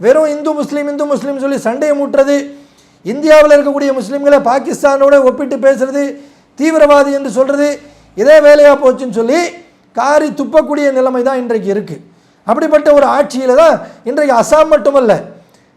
வெறும் இந்து முஸ்லீம் இந்து முஸ்லீம் சொல்லி சண்டையை மூட்டுறது இந்தியாவில் இருக்கக்கூடிய முஸ்லீம்களை பாகிஸ்தானோட ஒப்பிட்டு பேசுறது தீவிரவாதி என்று சொல்கிறது இதே வேலையாக போச்சுன்னு சொல்லி காரி துப்பக்கூடிய நிலைமை தான் இன்றைக்கு இருக்குது அப்படிப்பட்ட ஒரு ஆட்சியில் தான் இன்றைக்கு அசாம் மட்டுமல்ல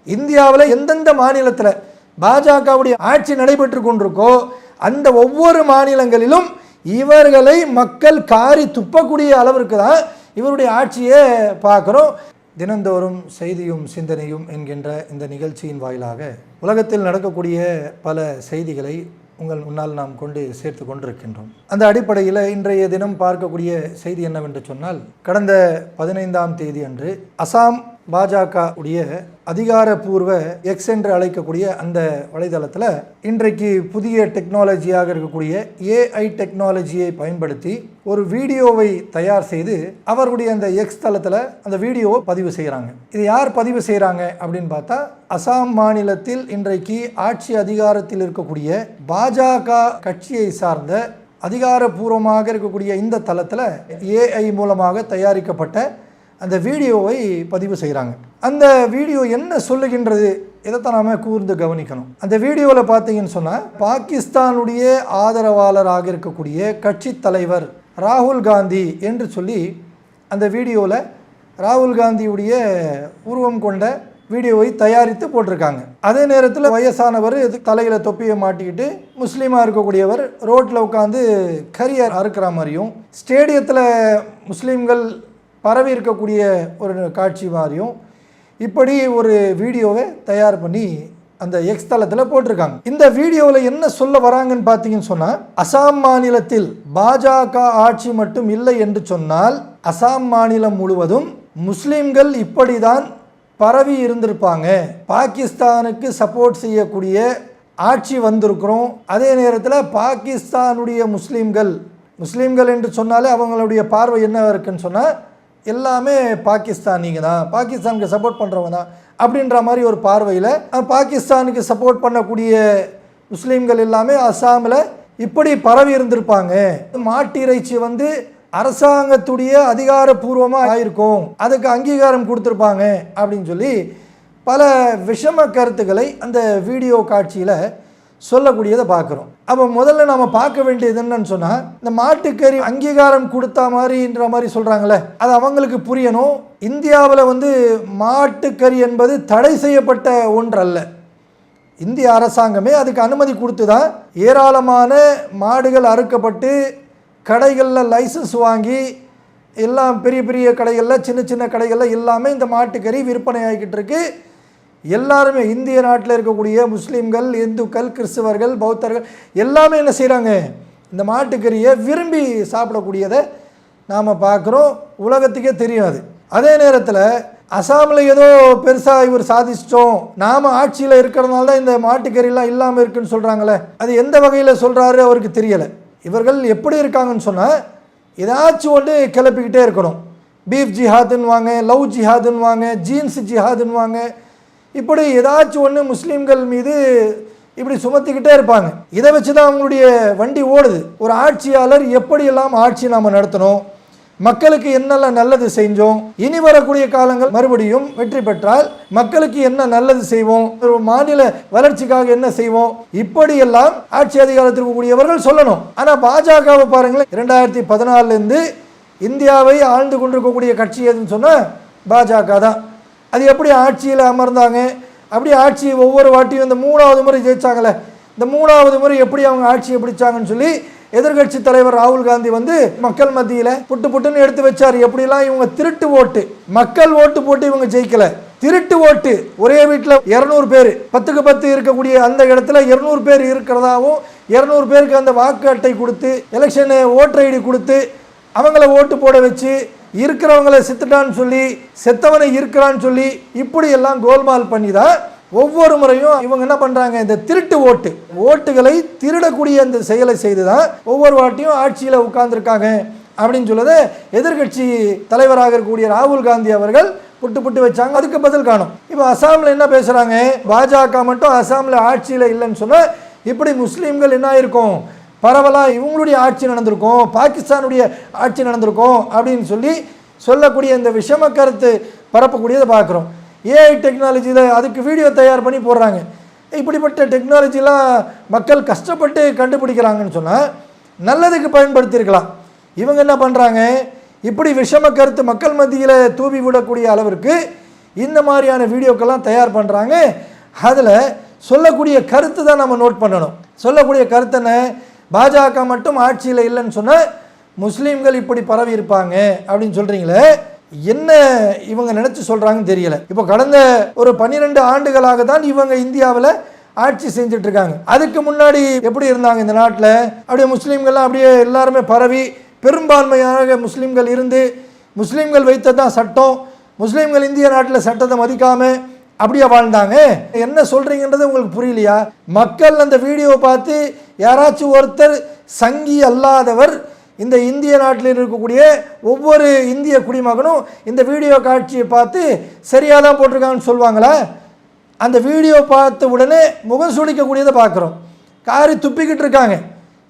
இந்தியாவில் எந்தெந்த மாநிலத்தில் பாஜகவுடைய ஆட்சி நடைபெற்று கொண்டிருக்கோ அந்த ஒவ்வொரு மாநிலங்களிலும் இவர்களை மக்கள் காரி துப்பக்கூடிய அளவிற்கு தான் இவருடைய ஆட்சியை பார்க்குறோம். தினந்தோறும் செய்தியும் சிந்தனையும் என்கின்ற இந்த நிகழ்ச்சியின் வாயிலாக உலகத்தில் நடக்கக்கூடிய பல செய்திகளை உங்கள் முன்னால் நாம் கொண்டு சேர்த்து கொண்டிருக்கின்றோம். அந்த அடிப்படையில் இன்றைய தினம் பார்க்கக்கூடிய செய்தி என்னவென்று சொன்னால் கடந்த பதினைந்தாம் தேதி அன்று அசாம் பாஜக உடைய அதிகாரப்பூர்வ எக்ஸ் என்று அழைக்கக்கூடிய அந்த வலைதளத்தில் இன்றைக்கு புதிய டெக்னாலஜியாக இருக்கக்கூடிய ஏஐ டெக்னாலஜியை பயன்படுத்தி ஒரு வீடியோவை தயார் செய்து அவருடைய அந்த எக்ஸ் தளத்தில் அந்த வீடியோவை பதிவு செய்கிறாங்க இது யார் பதிவு செய்கிறாங்க அப்படின்னு பார்த்தா அசாம் மாநிலத்தில் இன்றைக்கு ஆட்சி அதிகாரத்தில் இருக்கக்கூடிய பாஜக கட்சியை சார்ந்த அதிகாரப்பூர்வமாக இருக்கக்கூடிய இந்த தளத்தில் ஏஐ மூலமாக தயாரிக்கப்பட்ட அந்த வீடியோவை பதிவு செய்கிறாங்க. அந்த வீடியோ என்ன சொல்லுகின்றது? இதைத்தான் நாம் கூர்ந்து கவனிக்கணும். அந்த வீடியோவில் பார்த்தீங்கன்னு சொன்னால் பாகிஸ்தானுடைய ஆதரவாளராக இருக்கக்கூடிய கட்சி தலைவர் ராகுல் காந்தி என்று சொல்லி அந்த வீடியோவில் ராகுல் காந்தியுடைய உருவம் கொண்ட வீடியோவை தயாரித்து போட்டிருக்காங்க. அதே நேரத்தில் வயசானவர் தலையில் தொப்பியை மாட்டிக்கிட்டு முஸ்லீமாக இருக்கக்கூடியவர் ரோட்டில் உட்காந்து கரியர் அறுக்கிற மாதிரியும் ஸ்டேடியத்தில் முஸ்லீம்கள் பரவி இருக்கக்கூடிய ஒரு காட்சி மாதிரியும் இப்படி ஒரு வீடியோவை தயார் பண்ணி அந்த எக்ஸ் தளத்தில் போட்டிருக்காங்க. இந்த வீடியோவில் என்ன சொல்ல வராங்கன்னு பார்த்தீங்கன்னு சொன்னால் அசாம் மாநிலத்தில் பாஜக ஆட்சி மட்டும் இல்லை என்று சொன்னால் அசாம் மாநிலம் முழுவதும் முஸ்லீம்கள் இப்படிதான் பரவி இருந்திருப்பாங்க. பாகிஸ்தானுக்கு சப்போர்ட் செய்யக்கூடிய ஆட்சி வந்திருக்கிறோம். அதே நேரத்தில் பாகிஸ்தானுடைய முஸ்லீம்கள் முஸ்லீம்கள் என்று சொன்னாலே அவங்களுடைய பார்வை என்ன இருக்குன்னு சொன்னால் எல்லாமே பாகிஸ்தானிங்க தான். பாகிஸ்தானுக்கு சப்போர்ட் பண்ணுறவங்க தான். அப்படின்ற மாதிரி ஒரு பார்வையில் பாகிஸ்தானுக்கு சப்போர்ட் பண்ணக்கூடிய முஸ்லீம்கள் எல்லாமே அஸ்ஸாமில் இப்படி பரவி இருந்திருப்பாங்க. மாட்டு இறைச்சி வந்து அரசாங்கத்துடைய அதிகாரப்பூர்வமாக ஆயிருக்கும். அதுக்கு அங்கீகாரம் கொடுத்துருப்பாங்க அப்படின்னு சொல்லி பல விஷம கருத்துக்களை அந்த வீடியோ காட்சியில் சொல்லக்கூடியதை பார்க்குறோம். அப்போ முதல்ல நம்ம பார்க்க வேண்டியது என்னன்னு சொன்னால் இந்த மாட்டுக்கறி அங்கீகாரம் கொடுத்தா மாதிரின்ற மாதிரி சொல்கிறாங்களே அது அவங்களுக்கு புரியணும். இந்தியாவில் வந்து மாட்டுக்கறி என்பது தடை செய்யப்பட்ட ஒன்றல்ல. இந்திய அரசாங்கமே அதுக்கு அனுமதி கொடுத்து தான் ஏராளமான மாடுகள் அறுக்கப்பட்டு கடைகளில் லைசன்ஸ் வாங்கி எல்லாம் பெரிய பெரிய கடைகளில் சின்ன சின்ன கடைகளில் எல்லாமே இந்த மாட்டுக்கறி விற்பனை ஆகிக்கிட்டு இருக்குது எல்லாருமே இந்திய நாட்டில் இருக்கக்கூடிய முஸ்லீம்கள் இந்துக்கள் கிறிஸ்தவர்கள் பௌத்தர்கள் எல்லாமே என்ன செய்கிறாங்க இந்த மாட்டுக்கறியை விரும்பி சாப்பிடக்கூடியதை நாம் பார்க்குறோம். உலகத்துக்கே தெரியாது அதே. நேரத்தில் அசாமில் ஏதோ பெருசாக இவர் சாதிச்சிட்டோம். நாம் ஆட்சியில் இருக்கிறதுனால தான் இந்த மாட்டுக்கறிலாம் இல்லாமல் இருக்குன்னு சொல்கிறாங்களே அது எந்த வகையில் சொல்கிறாரு அவருக்கு தெரியலை. இவர்கள் எப்படி இருக்காங்கன்னு சொன்னால் ஏதாச்சும் ஒன்று கிளப்பிக்கிட்டே இருக்கணும். பீஃப் ஜிஹாதுன்னு வாங்க லவ் ஜிஹாதுன்னு வாங்க ஜீன்ஸ் ஜிஹாதுன்னு வாங்க இப்படி ஏதாச்சும் ஒன்று முஸ்லீம்கள் மீது இப்படி சுமத்திக்கிட்டே இருப்பாங்க. இதை வச்சு தான் அவங்களுடைய வண்டி ஓடுது. ஒரு ஆட்சியாளர் எப்படியெல்லாம் ஆட்சி நாம் நடத்தணும்? மக்களுக்கு என்னெல்லாம் நல்லது செஞ்சோம்? இனி வரக்கூடிய காலங்கள் மறுபடியும் வெற்றி பெற்றால் மக்களுக்கு என்ன நல்லது செய்வோம்? ஒரு மாநில வளர்ச்சிக்காக என்ன செய்வோம்? இப்படியெல்லாம் ஆட்சி அதிகாரத்தில் இருக்கக்கூடியவர்கள் சொல்லணும். ஆனால் பாஜகவை பாருங்களேன் இரண்டாயிரத்தி பதினாலிருந்து இந்தியாவை ஆழ்ந்து கொண்டிருக்கக்கூடிய கட்சி எதுன்னு சொன்னால் பாஜக தான் அது எப்படி ஆட்சியில் அமர்ந்தாங்க? அப்படி ஆட்சி ஒவ்வொரு வாட்டியும் இந்த மூணாவது முறை ஜெயித்தாங்களே இந்த மூணாவது முறை எப்படி அவங்க ஆட்சியை பிடிச்சாங்கன்னு சொல்லி எதிர்கட்சி தலைவர் ராகுல் காந்தி வந்து மக்கள் மத்தியில் புட்டு புட்டுன்னு எடுத்து வச்சார். எப்படிலாம் இவங்க திருட்டு ஓட்டு மக்கள் ஓட்டு போட்டு இவங்க ஜெயிக்கல. திருட்டு ஓட்டு ஒரே வீட்டில் இரநூறு பேர் பத்துக்கு பத்து இருக்கக்கூடிய அந்த இடத்துல இருநூறு பேர் இருக்கிறதாவும் இரநூறு பேருக்கு அந்த வாக்கு அட்டை கொடுத்து எலெக்ஷனு ஓட்டர் ஐடி கொடுத்து அவங்கள ஓட்டு போட வச்சு இருக்கிறவங்களை செத்துட்டான்னு சொல்லி செத்தவனை இருக்கிறான்னு சொல்லி இப்படி எல்லாம் கோல்மால் பண்ணி தான் ஒவ்வொரு முறையும் இவங்க என்ன பண்ணுறாங்க இந்த திருட்டு ஓட்டு ஓட்டுகளை திருடக்கூடிய அந்த செயலை செய்து தான் ஒவ்வொரு வாட்டியும் ஆட்சியில் உட்கார்ந்துருக்காங்க அப்படின்னு சொல்லதை எதிர்கட்சி தலைவராக இருக்கக்கூடிய ராகுல் காந்தி அவர்கள் புட்டு புட்டு வச்சாங்க. அதுக்கு பதில் காணும். இப்போ அசாமில் என்ன பேசுகிறாங்க பாஜக மட்டும் அசாமில் ஆட்சியில் இல்லைன்னு சொன்னால் இப்படி முஸ்லீம்கள் என்ன இருக்கும் பரவலாக இவங்களுடைய ஆட்சி நடந்திருக்கும் பாகிஸ்தானுடைய ஆட்சி நடந்திருக்கும் அப்படின்னு சொல்லி சொல்லக்கூடிய இந்த விஷம கருத்து பரப்பக்கூடியதை பார்க்குறோம். ஏஐ டெக்னாலஜியில் அதுக்கு வீடியோ தயார் பண்ணி போடுறாங்க. இப்படிப்பட்ட டெக்னாலஜிலாம் மக்கள் கஷ்டப்பட்டு கண்டுபிடிக்கிறாங்கன்னு சொன்னால் நல்லதுக்கு பயன்படுத்தியிருக்கலாம். இவங்க என்ன பண்ணுறாங்க இப்படி விஷம கருத்து மக்கள் மத்தியில் தூவி விடக்கூடிய அளவிற்கு இந்த மாதிரியான வீடியோக்கெல்லாம் தயார் பண்ணுறாங்க அதில் சொல்லக்கூடிய கருத்து தான் நம்ம நோட் பண்ணணும். சொல்லக்கூடிய கருத்தனை பாஜக மட்டும் ஆட்சியில் இல்லைன்னு சொன்னால் முஸ்லீம்கள் இப்படி பரவி இருப்பாங்க அப்படின்னு சொல்கிறீங்களே என்ன இவங்க நினச்சி சொல்கிறாங்கன்னு தெரியல. இப்போ கடந்த ஒரு பன்னிரெண்டு ஆண்டுகளாக தான் இவங்க இந்தியாவில் ஆட்சி செஞ்சுட்டு இருக்காங்க. அதுக்கு முன்னாடி எப்படி இருந்தாங்க இந்த நாட்டில்? அப்படியே முஸ்லீம்கள்லாம் அப்படியே எல்லாருமே பரவி பெரும்பான்மையாக முஸ்லீம்கள் இருந்து முஸ்லீம்கள் வைத்ததான் சட்டம் முஸ்லீம்கள் இந்திய நாட்டில் சட்டத்தை மதிக்காமல் அப்படியே வாழ்ந்தாங்க? என்ன சொல்கிறீங்கன்றது உங்களுக்கு புரியலையா? மக்கள் அந்த வீடியோவை பார்த்து யாராச்சும் ஒருத்தர் சங்கி அல்லாதவர் இந்த இந்திய நாட்டில் இருக்கக்கூடிய ஒவ்வொரு இந்திய குடிமகனும் இந்த வீடியோ காட்சியை பார்த்து சரியாக தான் போட்டிருக்காங்கன்னு சொல்லுவாங்களா? அந்த வீடியோ பார்த்த உடனே முகம் சுளிக்கக்கூடியதை பார்க்குறோம். காரி துப்பிக்கிட்டு இருக்காங்க.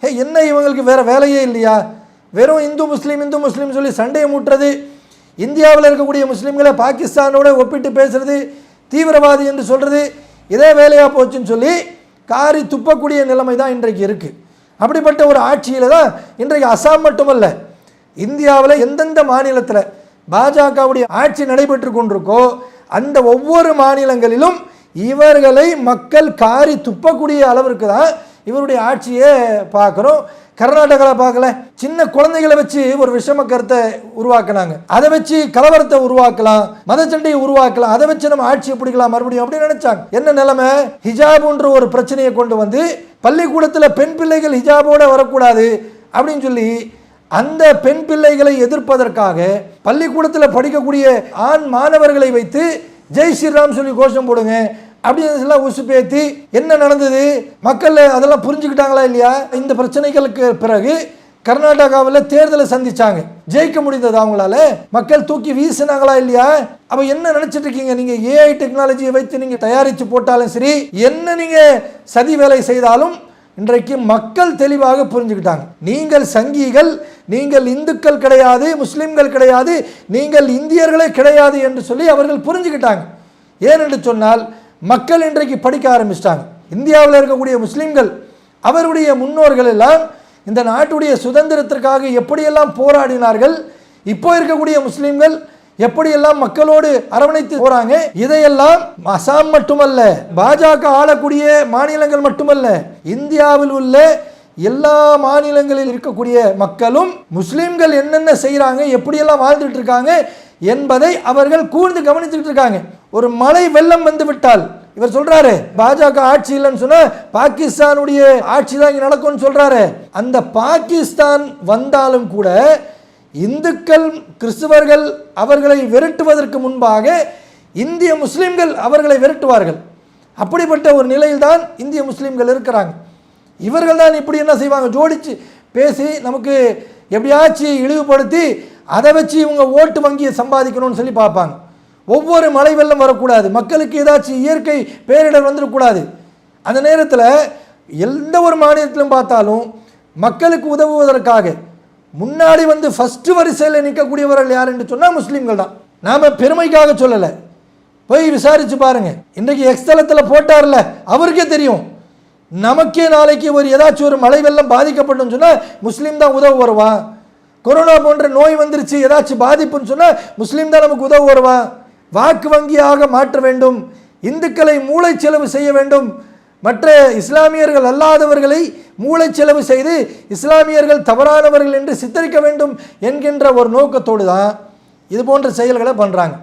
ஹே என்ன இவங்களுக்கு வேறு வேலையே இல்லையா? வெறும் இந்து முஸ்லீம் இந்து முஸ்லீம் சொல்லி சண்டையை மூட்டுறது இந்தியாவில் இருக்கக்கூடிய முஸ்லீம்களை பாகிஸ்தானோட ஒப்பிட்டு பேசுறது தீவிரவாதி என்று சொல்கிறது இதே வேலையாக போச்சுன்னு சொல்லி காரி துப்பக்கூடிய நிலைமை தான் இன்றைக்கு இருக்குது அப்படிப்பட்ட ஒரு ஆட்சியில் தான் இன்றைக்கு அசாம் மட்டுமல்ல இந்தியாவில் எந்தெந்த மாநிலத்தில் பாஜகவுடைய ஆட்சி நடைபெற்று கொண்டிருக்கோ அந்த ஒவ்வொரு மாநிலங்களிலும் இவர்களை மக்கள் காரி துப்பக்கூடிய அளவிற்கு தான் இவருடைய ஆட்சியை பார்க்குறோம். கர்நாடகாவில் பார்க்கல. சின்ன குழந்தைகளை வச்சு ஒரு விஷம கருத்தை உருவாக்கினாங்க. அதை வச்சு கலவரத்தை உருவாக்கலாம் மதச்சண்டையை உருவாக்கலாம் அதை வச்சு நம்ம ஆட்சியை பிடிக்கலாம் மறுபடியும் அப்படின்னு நினைச்சாங்க. என்ன நிலைமை? ஹிஜாபுன்ற ஒரு பிரச்சனையை கொண்டு வந்து பள்ளிக்கூடத்தில் பெண் பிள்ளைகள் ஹிஜாபோடு வரக்கூடாது அப்படின்னு சொல்லி அந்த பெண் பிள்ளைகளை எதிர்ப்பதற்காக பள்ளிக்கூடத்தில் படிக்கக்கூடிய ஆண் மாணவர்களை வைத்து ஜெய் ஸ்ரீராம் சொல்லி கோஷம் போடுங்க அப்படின்னு எல்லாம் உசுப்பேத்தி என்ன நடந்தது? மக்கள் அதெல்லாம் புரிஞ்சுக்கிட்டாங்களா இல்லையா? இந்த பிரச்சனைகளுக்கு பிறகு கர்நாடகாவில் தேர்தலை சந்திச்சாங்க. ஜெயிக்க முடிந்தது அவங்களால? மக்கள் தூக்கி வீசினாங்களா இல்லையா? அப்ப என்ன நினைச்சிட்டு இருக்கீங்க? நீங்க ஏஐ டெக்னாலஜியை வைத்து நீங்க தயாரித்து போட்டாலும் சரி என்ன நீங்க சதி வேலை செய்தாலும் இன்றைக்கு மக்கள் தெளிவாக புரிஞ்சுக்கிட்டாங்க. நீங்கள் சங்கிகள் நீங்கள் இந்துக்கள் கிடையாது முஸ்லிம்கள் கிடையாது நீங்கள் இந்தியர்களே கிடையாது என்று சொல்லி அவர்கள் புரிஞ்சுக்கிட்டாங்க. ஏனென்று சொன்னால் மக்கள் இன்றைக்கு படிக்க ஆரம்பிச்சிட்டாங்க. இந்தியாவில் இருக்கக்கூடிய முஸ்லீம்கள் அவருடைய முன்னோர்கள் எல்லாம் இந்த நாட்டுடைய சுதந்திரத்திற்காக எப்படியெல்லாம் போராடினார்கள் இப்போ இருக்கக்கூடிய முஸ்லீம்கள் எப்படியெல்லாம் மக்களோடு அரவணைத்து போறாங்க இதையெல்லாம் அசாம் மட்டுமல்ல பாஜக ஆளக்கூடிய மாநிலங்கள் மட்டுமல்ல இந்தியாவில் உள்ள எல்லா மாநிலங்களில் இருக்கக்கூடிய மக்களும் முஸ்லீம்கள் என்னென்ன செய்கிறாங்க எப்படியெல்லாம் வாழ்ந்துட்டு இருக்காங்க என்பதை அவர்கள் கூர்ந்து கவனித்துக்கிட்டு இருக்காங்க. ஒரு மழை வெள்ளம் வந்து விட்டால் இவர் சொல்றாரு பாஜக ஆட்சி இல்லைன்னு சொன்னா பாகிஸ்தானுடைய ஆட்சி தான் இங்க நடக்கும்னு சொல்றாரு. அந்த பாகிஸ்தான் வந்தாலும் கூட இந்துக்கள் கிறிஸ்துவர்கள் அவர்களை விரட்டுவதற்கு முன்பாக இந்திய முஸ்லீம்கள் அவர்களை விரட்டுவார்கள். அப்படிப்பட்ட ஒரு நிலையில்தான் இந்திய முஸ்லீம்கள் இருக்கிறாங்க. இவர்கள் தான் இப்படி என்ன செய்வாங்க? ஜோடிச்சு பேசி நமக்கு எப்படியாச்சும் இழிவுபடுத்தி அதை வச்சு இவங்க ஓட்டு வங்கியை சம்பாதிக்கணும்னு சொல்லி பார்ப்பாங்க. ஒவ்வொரு மழை வெள்ளம் வரக்கூடாது. மக்களுக்கு ஏதாச்சும் இயற்கை பேரிடர் வந்துடக்கூடாது. அந்த நேரத்தில் எந்த ஒரு மாநிலத்திலும் பார்த்தாலும் மக்களுக்கு உதவுவதற்காக முன்னாடி வந்து ஃபஸ்ட்டு வரிசையில் நிற்கக்கூடியவர்கள் யார் என்று சொன்னால் முஸ்லீம்கள் தான். நாம் பெருமைக்காக சொல்லலை. போய் விசாரித்து பாருங்கள் இன்றைக்கு எக்ஸ்தலத்தில் போட்டார்ல அவருக்கே தெரியும். நமக்கே நாளைக்கு ஒரு ஏதாச்சும் ஒரு மழை வெள்ளம் பாதிக்கப்படும் சொன்னால் முஸ்லீம் தான் உதவு வருவான் கொரோனா போன்ற நோய் வந்துருச்சு ஏதாச்சும் பாதிப்புன்னு சொன்னால் முஸ்லீம் தான் நமக்கு உதவு வருவான் வாக்கு வங்கியாக மாற்ற வேண்டும் இந்துக்களை மூளை செலவு செய்ய வேண்டும். மற்ற இஸ்லாமியர்கள் அல்லாதவர்களை மூளை செலவு செய்து இஸ்லாமியர்கள் தவறானவர்கள் என்று சித்தரிக்க வேண்டும் என்கின்ற ஒரு நோக்கத்தோடு தான் இது போன்ற செயல்களை பண்ணுறாங்க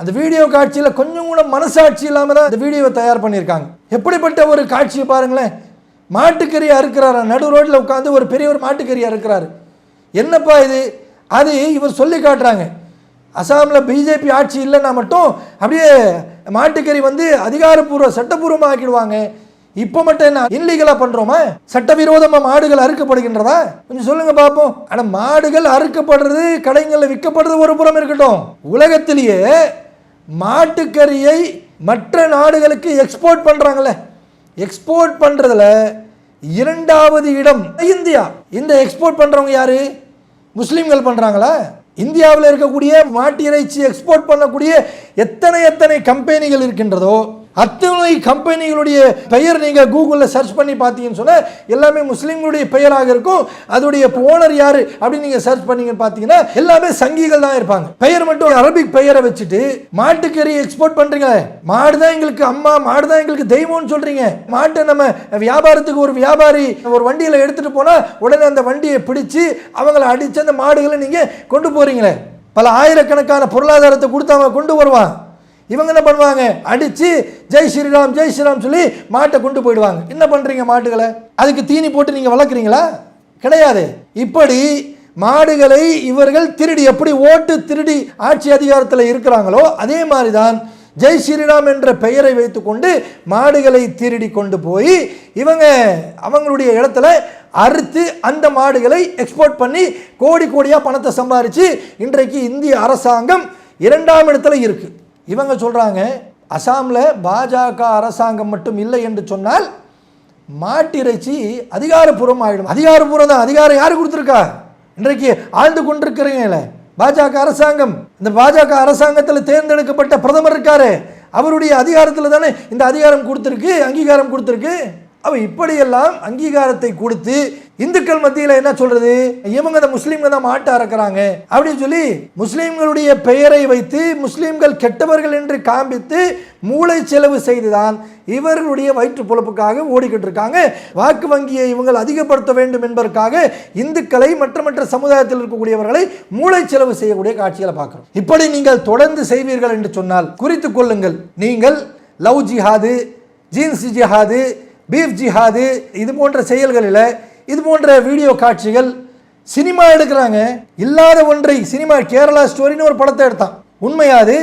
அந்த வீடியோ காட்சியில் கொஞ்சம் கூட மனசாட்சி இல்லாமல் தான் இந்த வீடியோவை தயார் பண்ணியிருக்காங்க. எப்படிப்பட்ட ஒரு காட்சியை பாருங்களேன். மாட்டுக்கறி அறுக்கிறாரா நடு ரோட்டில் உட்காந்து ஒரு பெரியவர் மாட்டுக்கறி அறுக்கிறாரு என்னப்பா இது? அது இவர் சொல்லி காட்டுறாங்க. அசாமில் பிஜேபி ஆட்சி இல்லைன்னா மட்டும் அப்படியே மாட்டுக்கறி வந்து அதிகாரப்பூர்வ சட்டப்பூர்வமாக ஆக்கிடுவாங்க இப்போ மட்டும் என்ன இன்லீகலாக பண்ணுறோமா சட்டவிரோதமாக மாடுகள் அறுக்கப்படுகின்றதா? கொஞ்சம் சொல்லுங்கள் பார்ப்போம் ஆனால் மாடுகள் அறுக்கப்படுறது கடைங்களில் விற்கப்படுறது ஒரு புறம் இருக்கட்டும். உலகத்திலேயே மாட்டுக்கறியை மற்ற நாடுகளுக்கு எக்ஸ்போர்ட் பண்ணுறாங்களே எக்ஸ்போர்ட் பண்ணுறதுல இரண்டாவது இடம் இந்தியா. இந்த எக்ஸ்போர்ட் பண்ணுறவங்க யாரு? முஸ்லீம்கள் பண்ணுறாங்களா இந்தியாவில் இருக்கக்கூடிய மாட்டு இறைச்சி எக்ஸ்போர்ட் பண்ணக்கூடிய எத்தனை எத்தனை கம்பெனிகள் இருக்கின்றதோ அத்தனை கம்பெனிகளுடைய பெயர் நீங்கள் கூகுளில் சர்ச் பண்ணி பார்த்தீங்கன்னு சொன்னால் எல்லாமே முஸ்லீம்களுடைய பெயராக இருக்கும். அதோடைய ஓனர் யார் அப்படின்னு நீங்கள் சர்ச் பண்ணீங்கன்னு பார்த்தீங்கன்னா எல்லாமே சங்கிகள் தான் இருப்பாங்க. பெயர் மட்டும் அரபிக் பெயரை வச்சுட்டு மாட்டுக்கறி எக்ஸ்போர்ட் பண்ணுறீங்க மாடு தான் எங்களுக்கு அம்மா மாடு தான் எங்களுக்கு தெய்வம்னு சொல்கிறீங்க மாட்டை நம்ம வியாபாரத்துக்கு ஒரு வியாபாரி ஒரு வண்டியில் எடுத்துகிட்டு போனால் உடனே அந்த வண்டியை பிடிச்சி அவங்கள அடித்து அந்த மாடுகளை நீங்கள் கொண்டு போகிறீங்களே பல ஆயிரக்கணக்கான பொருளாதாரத்தை கொடுத்து அவன் கொண்டு வருவான். இவங்க என்ன பண்ணுவாங்க? அடித்து ஜெய் ஸ்ரீராம் ஜெய் ஸ்ரீராம் சொல்லி மாட்டை கொண்டு போயிடுவாங்க. என்ன பண்ணுறீங்க மாட்டுகளை அதுக்கு தீனி போட்டு நீங்கள் வளர்க்குறீங்களா? கிடையாது. இப்படி மாடுகளை இவர்கள் திருடி எப்படி ஓட்டு திருடி ஆட்சி அதிகாரத்தில் இருக்கிறாங்களோ அதே மாதிரி தான் ஜெய் ஸ்ரீராம் என்ற பெயரை வைத்துக்கொண்டு மாடுகளை திருடி கொண்டு போய் இவங்க அவங்களுடைய இடத்துல அறுத்து அந்த மாடுகளை எக்ஸ்போர்ட் பண்ணி கோடி கோடியாக பணத்தை சம்பாரித்து இன்றைக்கு இந்திய அரசாங்கம் இரண்டாம் இடத்துல இருக்குது இவங்க சொல்கிறாங்க அசாமில் பாஜக அரசாங்கம் மட்டும் இல்லை என்று சொன்னால் மாட்டிறைச்சி அதிகாரப்பூர்வம் ஆகிடும் அதிகாரப்பூர்வம் தான். அதிகாரம் யார் கொடுத்துருக்கா? இன்றைக்கு ஆழ்ந்து கொண்டிருக்கிறீங்களே பாஜக அரசாங்கம். இந்த பாஜக அரசாங்கத்தில் தேர்ந்தெடுக்கப்பட்ட பிரதமர் இருக்காரு. அவருடைய அதிகாரத்தில் தானே இந்த அதிகாரம் கொடுத்துருக்கு அங்கீகாரம் கொடுத்துருக்கு. அவள் இப்படியெல்லாம் அங்கீகாரத்தை கொடுத்து இந்துக்கள் மத்தியில் என்ன சொல்றது? இவங்க அந்த முஸ்லீம்கள் தான் மாட்ட அறக்கிறாங்க. அப்படின்னு சொல்லி முஸ்லீம்களுடைய பெயரை வைத்து முஸ்லீம்கள் கெட்டவர்கள் என்று காண்பித்து மூளை செலவு செய்துதான் இவர்களுடைய வயிற்று பொழப்புக்காக ஓடிக்கிட்டு இருக்காங்க. வாக்கு வங்கியை இவங்கள் அதிகப்படுத்த வேண்டும் என்பதற்காக இந்துக்களை மற்ற மற்ற சமுதாயத்தில் இருக்கக்கூடியவர்களை மூளை செலவு செய்யக்கூடிய காட்சிகளை பார்க்குறோம். இப்படி நீங்கள் தொடர்ந்து செய்வீர்கள் என்று சொன்னால் குறித்து கொள்ளுங்கள். நீங்கள் லவ் ஜிஹாது ஜீன்ஸ் ஜிஹாது பீஃப் ஜிஹாது இது போன்ற செயல்களில் இது போன்ற வீடியோ காட்சிகள் சினிமா எடுக்கிறாங்க. இல்லாத ஒன்றை சினிமா கேரளா ஸ்டோரின்னு ஒரு படத்தை எடுத்தான். உண்மையாது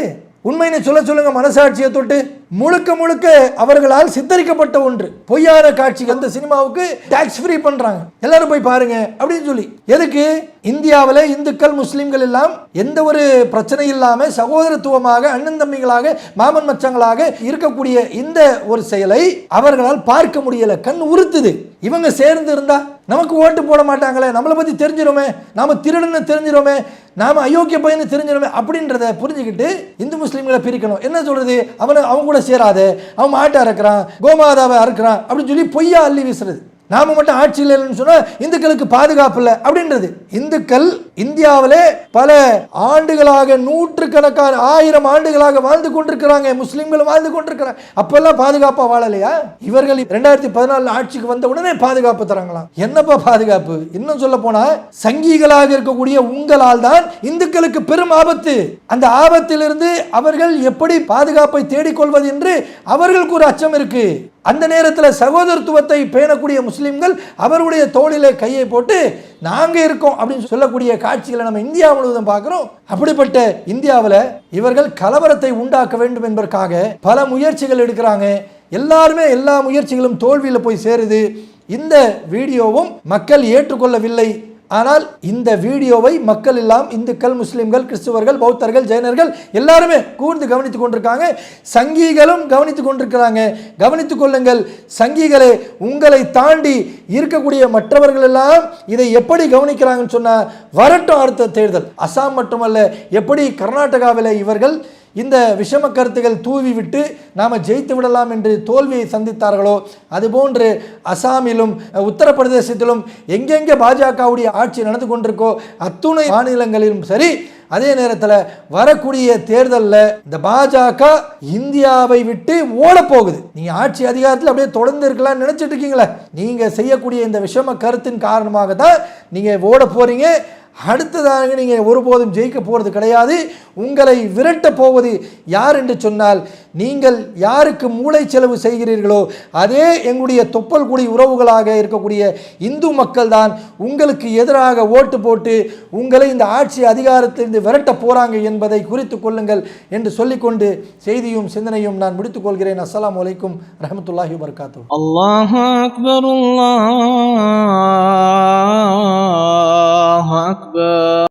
உண்மைன்னு சொல்ல சொல்லுங்க மனசாட்சியை தொட்டு. முழுக்க முழுக்க அவர்களால் சித்தரிக்கப்பட்ட ஒன்று. பொய்யான காட்சி அந்த சினிமாவுக்கு டாக்ஸ் ஃப்ரீ பண்றாங்க. எல்லாரும் போய் பாருங்க அப்படின்னு சொல்லி. எதுக்கு? இந்தியாவில் இந்துக்கள் முஸ்லீம்கள் எல்லாம் எந்த ஒரு பிரச்சனை இல்லாமல் சகோதரத்துவமாக அண்ணன் தம்பிகளாக மாமன் மச்சங்களாக இருக்கக்கூடிய இந்த ஒரு செயலை அவர்களால் பார்க்க முடியல. கண் உறுத்துது. இவங்க சேர்ந்து இருந்தா நமக்கு ஓட்டு போட மாட்டாங்களே நம்மளை பற்றி தெரிஞ்சிருமே நாம திருடன்னு தெரிஞ்சிருமே நாம அயோக்கிய பையனு தெரிஞ்சிருமே அப்படின்றத புரிஞ்சுக்கிட்டு இந்து முஸ்லீம்களை பிரிக்கணும். என்ன சொல்கிறது அவனை அவங்க கூட சேராது அவன் மாட்டை அறுக்கிறான் கோமாதாவை அறுக்கிறான் அப்படின்னு சொல்லி பொய்யா அள்ளி வீசுறது. நாம மட்டும் ஆட்சியில் இல்லைன்னு சொன்னா இந்துக்களுக்கு பாதுகாப்பு இல்லை அப்படின்றது. இந்துக்கள் இந்தியாவிலே பல ஆண்டுகளாக நூற்றுக்கணக்கான ஆயிரம் ஆண்டுகளாக வாழ்ந்து கொண்டிருக்கிறாங்க. முஸ்லீம்களும் வாழ்ந்து கொண்டிருக்கிறாங்க. அப்பெல்லாம் பாதுகாப்பா வாழலையா? இவர்கள் ரெண்டாயிரத்தி பதினாலு ஆட்சிக்கு வந்த உடனே பாதுகாப்பு தராங்களாம். என்னப்பா பாதுகாப்பு? இன்னும் சொல்ல போனா சங்கிகளாக இருக்கக்கூடிய உங்களால் தான் இந்துக்களுக்கு பெரும் ஆபத்து. அந்த ஆபத்திலிருந்து அவர்கள் எப்படி பாதுகாப்பை தேடிக்கொள்வது என்று அவர்களுக்கு ஒரு அச்சம் இருக்கு. அந்த நேரத்தில் சகோதரத்துவத்தை பேணக்கூடிய முஸ்லீம்கள் அவருடைய தோளிலே கையை போட்டு நாங்கள் இருக்கோம் அப்படின்னு சொல்லக்கூடிய காட்சிகளை நம்ம இந்தியா முழுவதும் பார்க்குறோம். அப்படிப்பட்ட இந்தியாவில் இவர்கள் கலவரத்தை உண்டாக்க வேண்டும் என்பதற்காக பல முயற்சிகள் எடுக்கிறாங்க. எல்லாருமே எல்லா முயற்சிகளும் தோல்வியில் போய் சேருது. இந்த வீடியோவும் மக்கள் ஏற்றுக்கொள்ளவில்லை. ஆனால் இந்த வீடியோவை மக்கள் எல்லாம் இந்துக்கள் முஸ்லீம்கள் கிறிஸ்துவர்கள் பௌத்தர்கள் ஜெயினர்கள் எல்லாருமே கூர்ந்து கவனித்துக் கொண்டிருக்காங்க. சங்கிகளும் கவனித்துக் கொண்டிருக்கிறாங்க. கவனித்துக் கொள்ளுங்கள் சங்கிகளே உங்களை தாண்டி இருக்கக்கூடிய மற்றவர்கள் எல்லாம் இதை எப்படி கவனிக்கிறாங்கன்னு சொன்னால் வரட்டும் அடுத்த தேர்தல். அசாம் மட்டுமல்ல எப்படி கர்நாடகாவில் இவர்கள் இந்த விஷம கருத்துகள் தூவி விட்டு நாம் ஜெயித்து விடலாம் என்று தோல்வியை சந்தித்தார்களோ அதுபோன்று அசாமிலும் உத்தரப்பிரதேசத்திலும் எங்கெங்கே பாஜகவுடைய ஆட்சி நடந்து கொண்டிருக்கோ அத்துணை மாநிலங்களிலும் சரி அதே நேரத்தில் வரக்கூடிய தேர்தலில் இந்த பாஜக இந்தியாவை விட்டு ஓடப்போகுது. நீங்கள் ஆட்சி அதிகாரத்தில் அப்படியே தொடர்ந்து இருக்கலாம்னு நினச்சிட்டு இருக்கீங்களே. நீங்கள் செய்யக்கூடிய இந்த விஷம கருத்தின் காரணமாக தான் நீங்கள் ஓட போகிறீங்க அடுத்ததாக நீங்கள் ஒருபோதும் ஜெயிக்க போகிறது கிடையாது. உங்களை விரட்ட போவது யார் என்று சொன்னால் நீங்கள் யாருக்கு மூளை செலவு செய்கிறீர்களோ அதே எங்களுடைய தொப்பல் குடி உறவுகளாக இருக்கக்கூடிய இந்து மக்கள் தான் உங்களுக்கு எதிராக ஓட்டு போட்டு உங்களை இந்த ஆட்சி அதிகாரத்திலிருந்து விரட்ட போகிறாங்க என்பதை குறித்து கொள்ளுங்கள் என்று சொல்லிக்கொண்டு செய்தியும் சிந்தனையும் நான் முடித்துக் கொள்கிறேன். அஸ்லாம் வலைக்கும் ரஹமத்துல்லாஹி வர்காத்து அல்லாஹ் அக்பர் அக்பர்.